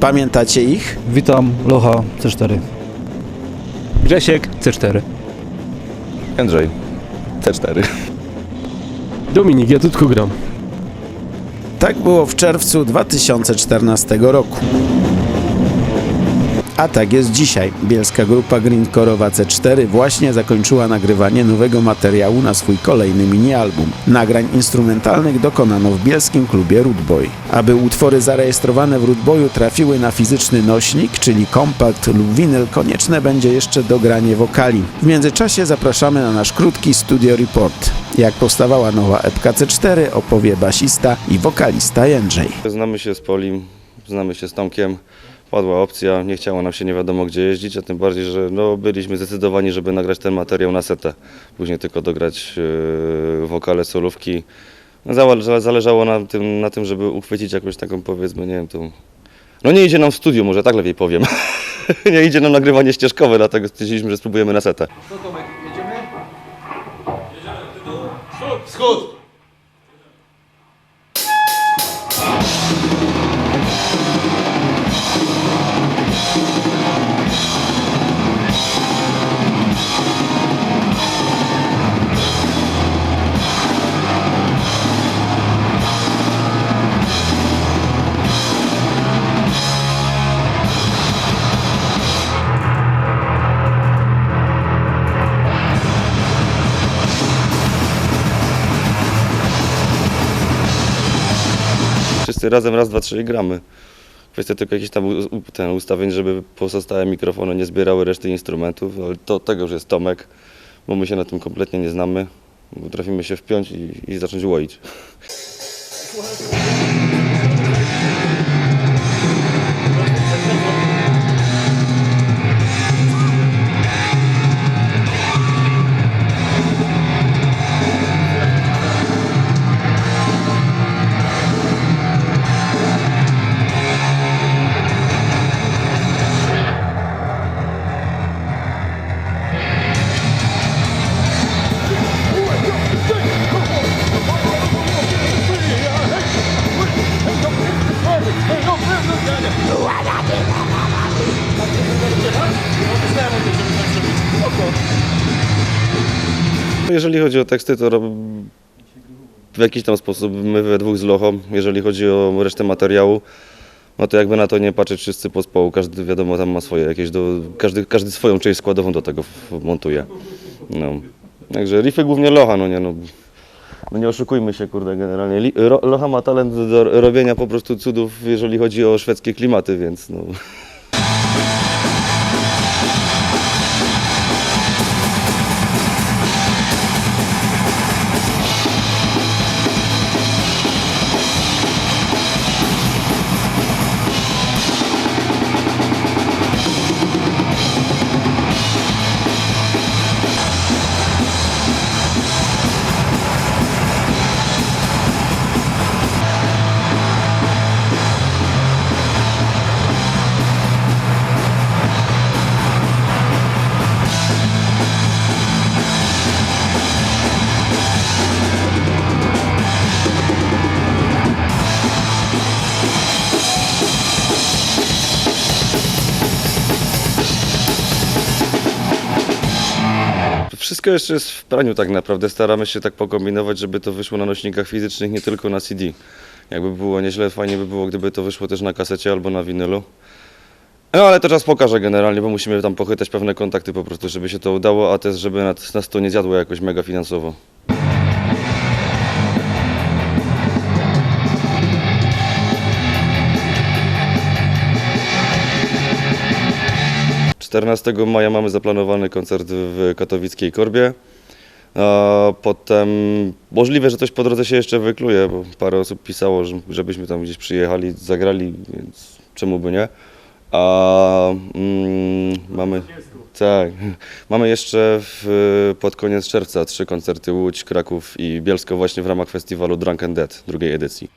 Pamiętacie ich? Witam, Locha C4. Grzesiek C4. Andrzej. C4. Dominik, ja tu tylko gram. Tak było w czerwcu 2014 roku. A tak jest dzisiaj. Bielska grupa grindcore'owa C4 właśnie zakończyła nagrywanie nowego materiału na swój kolejny mini-album. Nagrań instrumentalnych dokonano w bielskim klubie Rootboy. Aby utwory zarejestrowane w Rootboyu trafiły na fizyczny nośnik, czyli kompakt lub winyl, konieczne będzie jeszcze dogranie wokali. W międzyczasie zapraszamy na nasz krótki studio report. Jak powstawała nowa epka C4 opowie basista i wokalista Jędrzej. Znamy się z Polim, znamy się z Tomkiem. Padła opcja, nie chciało nam się nie wiadomo gdzie jeździć, a tym bardziej, że no, byliśmy zdecydowani, żeby nagrać ten materiał na setę. Później tylko dograć yy, wokale, solówki. No, zale- zależało nam tym, na tym, żeby uchwycić jakąś taką powiedzmy, nie wiem, tą... No nie idzie nam w studiu, może tak lepiej powiem. nie idzie nam nagrywanie ścieżkowe, dlatego stwierdziliśmy, że spróbujemy na setę. Wszyscy razem raz, dwa, trzy i gramy. Kwestia tylko jakichś tam ten ustawień, żeby pozostałe mikrofony nie zbierały reszty instrumentów, ale to tego już jest Tomek, bo my się na tym kompletnie nie znamy. Potrafimy się wpiąć i, i zacząć łoić. Jeżeli chodzi o teksty, to w jakiś tam sposób my we dwóch z Lochą, jeżeli chodzi o resztę materiału, no to jakby na to nie patrzeć wszyscy pospół, każdy wiadomo tam ma swoje jakieś, do... każdy, każdy swoją część składową do tego montuje. No. Także riffy głównie Locha, no nie no. No nie oszukujmy się, kurde, generalnie. Locha ma talent do robienia po prostu cudów, jeżeli chodzi o szwedzkie klimaty, więc no. Wszystko jeszcze jest w praniu tak naprawdę. Staramy się tak pokombinować, żeby to wyszło na nośnikach fizycznych, nie tylko na CD. Jakby było nieźle, fajnie by było, gdyby to wyszło też na kasecie albo na winylu. No ale to czas pokaże generalnie, bo musimy tam pochytać pewne kontakty po prostu, żeby się to udało, a też żeby nas, to nie zjadło jakoś mega finansowo. Czternastego maja mamy zaplanowany koncert w katowickiej Korbie. Potem możliwe, że coś po drodze się jeszcze wykluje, bo parę osób pisało, że- żebyśmy tam gdzieś przyjechali, zagrali, więc czemu by nie. A mm, mamy. Tak. Mamy jeszcze w, pod koniec czerwca trzy koncerty Łódź, Kraków i Bielsko właśnie w ramach festiwalu Drunk and Dead drugiej edycji.